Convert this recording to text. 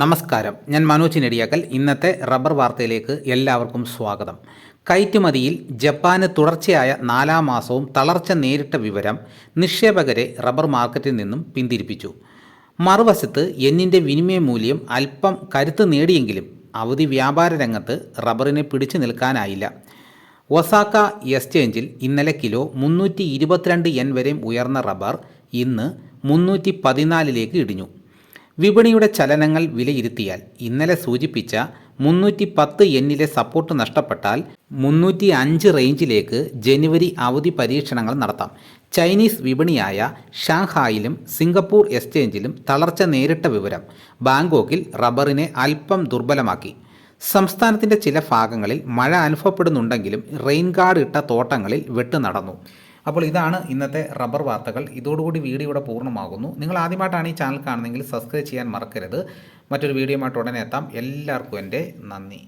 നമസ്കാരം. ഞാൻ മനോജ് നെടിയാക്കൽ. ഇന്നത്തെ റബ്ബർ വാർത്തയിലേക്ക് എല്ലാവർക്കും സ്വാഗതം. കയറ്റുമതിയിൽ ജപ്പാന് തുടർച്ചയായ നാലാം മാസവും തളർച്ച നേരിട്ട വിവരം നിക്ഷേപകരെ റബ്ബർ മാർക്കറ്റിൽ നിന്നും പിന്തിരിപ്പിച്ചു. മറുവശത്ത് എന്നിന്റെ വിനിമയ മൂല്യം അല്പം കരുത്ത് നേടിയെങ്കിലും അവധി വ്യാപാര രംഗത്ത് റബ്ബറിനെ പിടിച്ചു നിൽക്കാനായില്ല. ഒസാക്ക എക്സ്ചേഞ്ചിൽ ഇന്നലെ കിലോ മുന്നൂറ്റി ഇരുപത്തിരണ്ട് എൻ വരെയും ഉയർന്ന റബ്ബർ ഇന്ന് മുന്നൂറ്റി പതിനാലിലേക്ക് ഇടിഞ്ഞു. വിപണിയുടെ ചലനങ്ങൾ വിലയിരുത്തിയാൽ ഇന്നലെ സൂചിപ്പിച്ച മുന്നൂറ്റി പത്ത് എന്നിലെ സപ്പോർട്ട് നഷ്ടപ്പെട്ടാൽ മുന്നൂറ്റി അഞ്ച് റേഞ്ചിലേക്ക് ജനുവരി അവധി പരീക്ഷണങ്ങൾ നടത്താം. ചൈനീസ് വിപണിയായ ഷാങ്ഹായിലും സിംഗപ്പൂർ എക്സ്ചേഞ്ചിലും തളർച്ച നേരിട്ട വിവരം ബാങ്കോക്കിൽ റബ്ബറിനെ അല്പം ദുർബലമാക്കി. സംസ്ഥാനത്തിന്റെ ചില ഭാഗങ്ങളിൽ മഴ അനുഭവപ്പെടുന്നുണ്ടെങ്കിലും റെയിൻ ഗാർഡ് ഇട്ട തോട്ടങ്ങളിൽ വെട്ട് നടന്നു. അപ്പോൾ ഇതാണ് ഇന്നത്തെ റബ്ബർ വാർത്തകൾ. ഇതോടുകൂടി വീഡിയോ ഇവിടെ പൂർണമാകുന്നു. നിങ്ങൾ ആദ്യമായിട്ടാണ് ഈ ചാനൽ കാണുന്നതെങ്കിൽ സബ്സ്ക്രൈബ് ചെയ്യാൻ മറക്കരുത്. മറ്റൊരു വീഡിയോയുമായിട്ട് ഉടനെ എത്താം. എല്ലാവർക്കും എന്റെ നന്ദി.